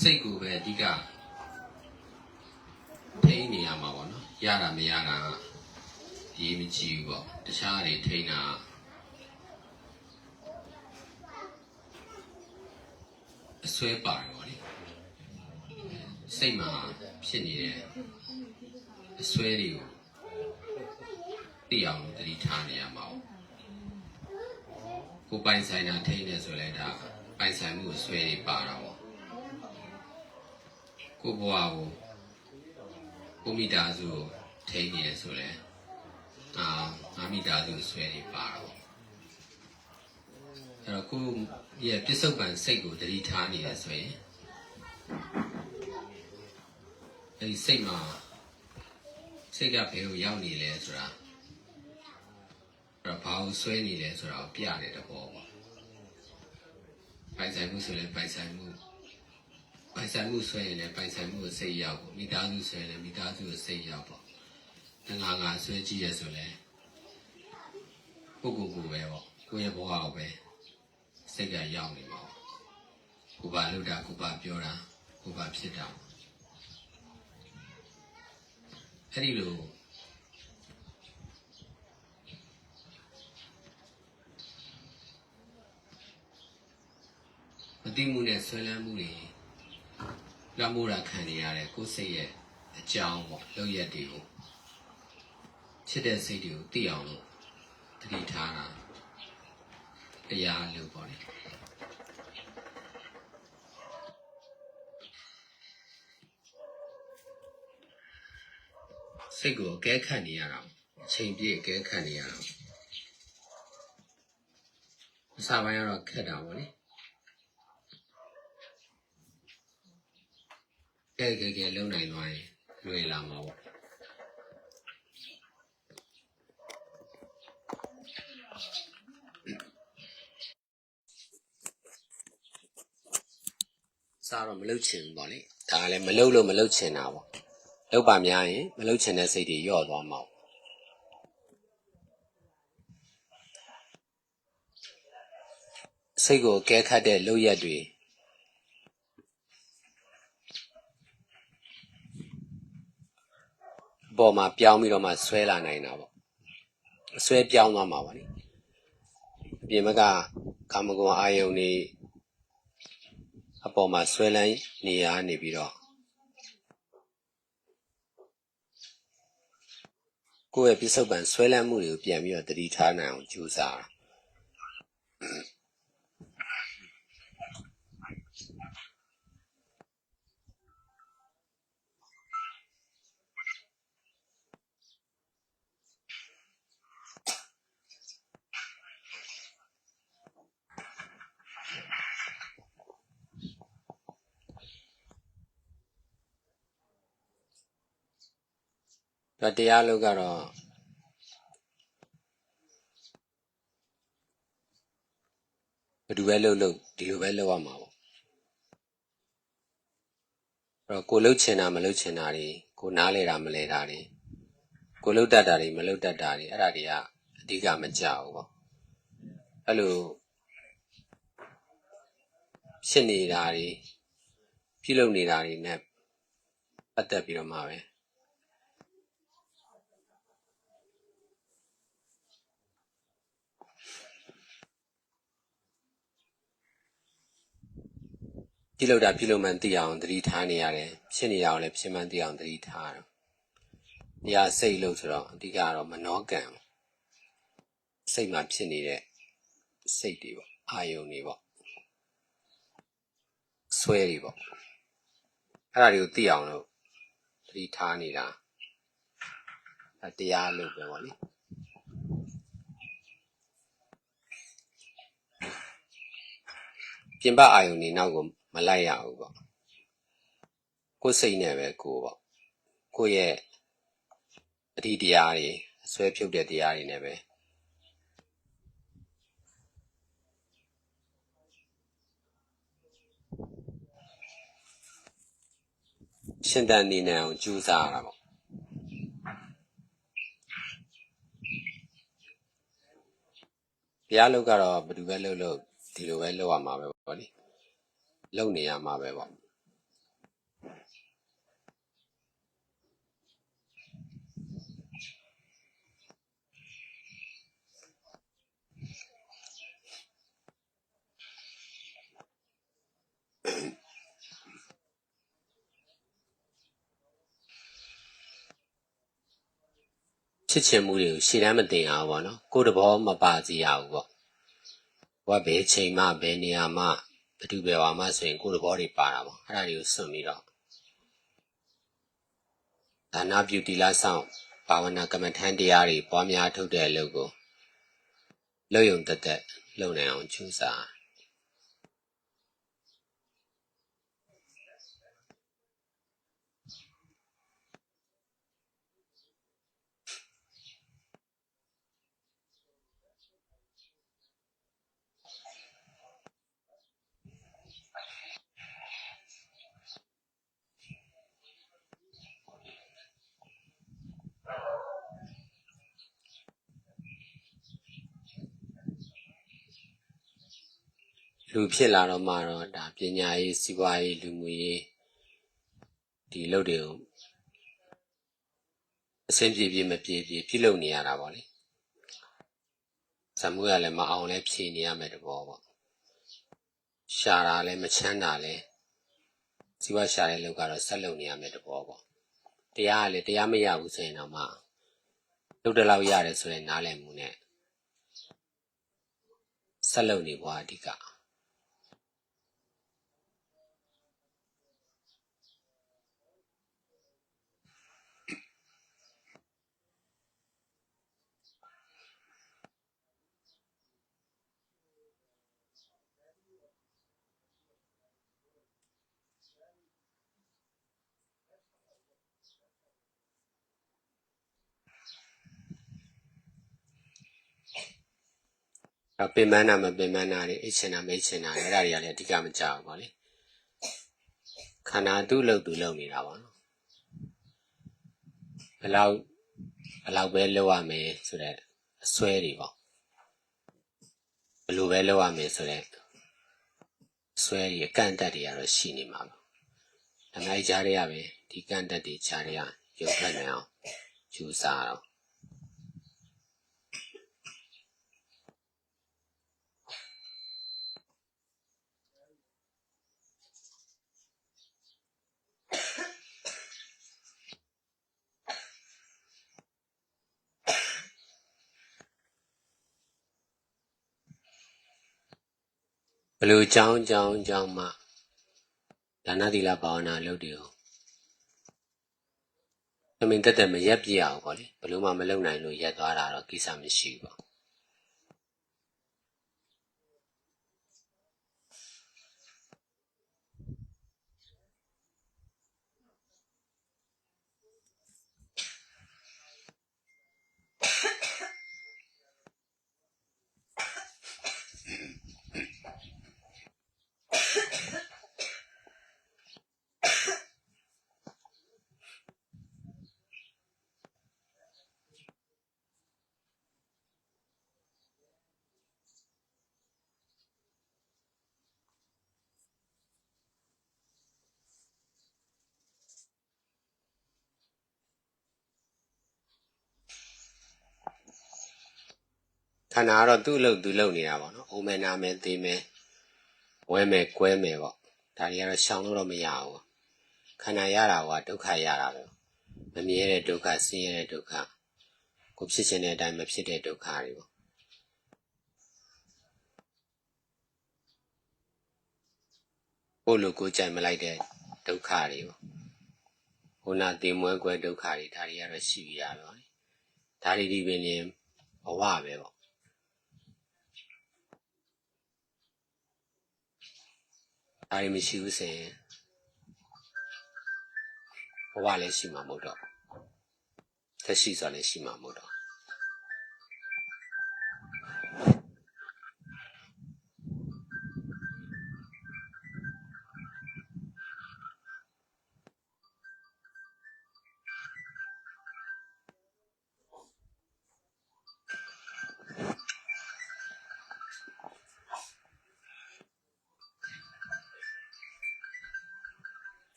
စိတ်ကိုပဲအဓိကထိန်းနေရမှာပေါ့နော်ရတာမရတာအရေးမကြီးဘူးပေါ့တခြားတွေထိန်းတာအစွဲပါတယ်ပေါ့လေစိတ်မှာဖြစ်နေတဲ့အစွဲတွေကိုသိအောင်လို့တတိထားနေရမှာပေါ့ကိုယ်ပိုင်ဆိုင်တာထိန်းနေဆိုလဲဒါ ပိုင်ဆိုင်မှုအစွဲတွေပါတာပေါ့ကိုယ့်ဘဝကိုကိုမိသားစုကိုထိန်းနေရဆိုလဲအာငါမိသားစုအစွဲတွေပါတာပေါ့အဲ့တော့ကိုယ့်ရဲ့ပြစ္ဆုတ်ပံစိတ်ကိုတတိထားနေရဆိုရင်အဲ့ဒီစိတ်မှာစိတ်ကဘယ်ကိုရောက်နေလဲဆိုတာအဲ့တော့ဘာကိုဆွဲနေလဲဆိုတာကိုပြတဲ့တဘောပေါ့ ပိုင်ဆိုင်မှုဆိုရင်ပိုင်ဆိုင်မှုပိုင်ဆိုင်မှုဆွဲရင်လည်းပိုင်ဆိုင်မှုကိုစိတ်ရောက်ပေါ့မိသားစုဆွဲရင်လည်းမိသားစုကိုစိတ်ရောက်ပေါ့ငါငါဆွဲကြည့်ရဆိုလဲကိုကိုကိုပဲပေါ့ကိုရဲ့ဘဝကိုပဲစိတ်ကရောက်နေမှာပေါ့ကိုပါလို့တာကိုပါပြောတာကိုပါဖြစ်တာပေါ့အဲ့ဒီလို မတိမှုနဲ့ဆွဲလန်းမှုတွေလက်မိုးတာခံနေရတဲ့ကိုယ်စိတ်ရဲ့အကြောင်းပေါ့လောက်ရက်တွေကိုချစ်တဲ့စိတ်တွေကိုသိအောင်လို့တတိထားတာတရားလို့ပေါ့လေစိတ်ကိုအကဲခတ်နေရတာပေါ့အချိန်ပြည့်အကဲခတ်နေရတာပေါ့အစာပိုင်းကတော့ခက်တာပေါ့လေ ကဲကဲကဲလုံနိုင်သွားရင်လွယ်လာမှာပေါ့စားတော့မလုတ်ချင်ဘူးပေါ့လေဒါကလည်းမလုတ်လို့မလုတ်ချင်တာပေါ့လုတ်ပါများရင်မလုတ်ချင်တဲ့စိတ်တွေညော့သွားမှာပေါ့စိတ်ကိုအကဲခတ်တဲ့လုပ်ရက်တွေ ပေါ်မှာပြောင်းပြီးတော့မှဆွဲလာနိုင်တာပေါ့ဆွဲပြောင်းသွားမှာပါလေအပြင်ဘက်ကကာမဂုဏ်အာယုန်တွေအပေါ်မှာဆွဲလန်းနေရနေပြီးတော့ကိုယ့်ရဲ့ပြစ္ဆုတ်ပံဆွဲလန်းမှုတွေကိုပြန်ပြီးတော့တတိထားနိုင်အောင်ကြိုးစား တာဒါတရားလို့ကတော့ဘယ်သူပဲလှုပ်လှုပ်ဒီလိုပဲလှုပ်ရမှာပေါ့အဲ့တော့ကိုလှုပ်ချင်တာမလှုပ်ချင်တာတွေကိုနားလဲတာမလဲတာတွေကိုလှုပ်တတ်တာတွေမလှုပ်တတ်တာတွေအဲ့ဒါတွေကအဓိကမကြောက်ဘူးပေါ့အဲ့လိုဖြစ်နေတာတွေပြုလုပ်နေတာတွေနဲ့ပတ်သက်ပြီးတော့မှပဲ ပြုလုပ်တာပြုလုပ်မှန်းသိအောင်သတိထားနေရတယ်ဖြစ်နေရအောင်လည်းဖြစ်မှန်းသိအောင်သတိထားတော့တရားစိတ်လို့ဆိုတော့အဓိကကတော့မနှောကံပေါ့စိတ်မှာဖြစ်နေတဲ့စိတ်တွေပေါ့အာယုန်တွေပေါ့ဆွဲတွေပေါ့အဲ့ဒါတွေကိုသိအောင်လို့သတိထားနေတာအဲတရားလို့ပဲပေါ့လေပြင်ပအာယုန်တွေနောက်ကို မလိုက်ရဘူးပေါ့ကိုယ်စိတ်နဲ့ပဲကိုယ်ပေါ့ကိုယ့်ရဲ့အဓိတရားတွေအစွဲဖြုတ်တဲ့တရားတွေနဲ့ပဲရှင်းတန်နေနိုင်အောင်ကြိုးစားရတာပေါ့ဘုရားလုတ်ကတော့ဘယ်သူပဲလုတ်လုတ်ဒီလိုပဲလုတ်ရမှာပဲပေါ့လေ လုပ်နေရမှာပဲပေါ့ချစ်ချင်မှုတွေကိုရှည်တမ်းမတင်အောင်ပေါ့နော်ကိုယ်တဘောမပါစီရဘူးပေါ့ဘဝဘယ်ချိန်မှဘယ်နေရာမှ ဘယ်သူပဲဝါမှဆိုရင်ကိုယ်တဘောတွေပါတာပေါ့အဲ့ဒါတွေကိုစွန့်ပြီးတော့ဒါနပြုတီလာဆောင်ဘာဝနာကမ္မထန်တရားတွေပွားများထုတ်တဲ့အလုပ်ကိုလုပ်ယုံတက်တက်လုပ်နိုင်အောင်ကြိုးစား လူဖြစ်လာတော့မှတော့ဒါပညာရေးစီးပွားရေးလူမှုရေးဒီအလုပ်တွေကိုအဆင်ပြေပြေမပြေပြေပြုလုပ်နေရတာပေါ့လေဇမှုရလည်းမအောင်လဲဖြေနေရမယ်တဘောပေါ့ရှာတာလည်းမချမ်းတာလည်းစီးပွားရှာတဲ့လုပ်ကတော့ဆက်လုပ်နေရမယ်တဘောပေါ့တရားကလည်းတရားမရဘူးဆိုရင်တော့မှလုပ်တဲ့လောက်ရတယ်ဆိုရင်နားလည်မှုနဲ့ဆက်လုပ်နေဘွားအဓိက အပင်ပန်းတာမပင်ပန်းတာတွေအိတ်ချင်တာမိတ်ချင်တာတွေအဲ့ဒါတွေကလည်းအဓိကမကြောက်ဘူးပေါ့လေခန္ဓာသူ့လို့သူလုံနေတာပေါ့နော်ဘယ်လောက်ဘယ်လောက်ပဲလောက်ရမယ်ဆိုတဲ့အစွဲတွေပေါ့ဘယ်လိုပဲလောက်ရမယ်ဆိုတဲ့အစွဲတွေအကန့်အသတ်တွေကတော့ရှိနေမှာပေါ့အများကြီးကြားရရပဲဒီကန့်အသတ်တွေကြားရရရုပ်ဖက်နေအောင်ကြိုးစားတော့ ဘယ်လိုကြောင်းကြောင်းကြောင်းမှဒါနသီလဘာဝနာလုပ်တယ်ကိုအမင်းတက်တက်မရက်ပြအောင်ပေါ့လေဘယ်လိုမှမလုပ်နိုင်လို့ရက်သွားတာတော့ကိစ္စမရှိဘူးပေါ့ ခန္ဓာကတော့သူ့အလုပ်သူလုပ်နေတာပေါ့နော်အိုမယ်နာမယ်သိမယ်ဝဲမယ်ကွဲမယ်ပေါ့ဒါတွေကတော့ရှောင်လို့တော့မရဘူးပေါ့ခန္ဓာရတာကဒုက္ခရတာပဲမမြဲတဲ့ဒုက္ခဆင်းရဲတဲ့ဒုက္ခကိုဖြစ်ခြင်းတဲ့အတိုင်းမဖြစ်တဲ့ဒုက္ခတွေပေါ့ကိုယ့်လိုကိုယ်ကြိုက်မလိုက်တဲ့ဒုက္ခတွေပေါ့ခုနတင်မွဲကွဲဒုက္ခတွေဒါတွေကတော့ရှိရပါပဲဒါတွေဒီပင်ရင်ဘဝပဲပေါ့ ဒါတွေမရှိဘူးဆိုရင်ဘဝလည်းရှိမှာမဟုတ်တော့သက်ရှိစွာလည်းရှိမှာမဟုတ်တော့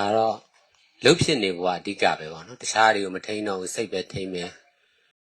ဒါတော့လုတ်ဖြစ်နေဘဝအဓိကပဲပေါ့နော်တခြားတွေကိုမထိန်တော့ဘူးစိတ်ပဲထိန်မယ်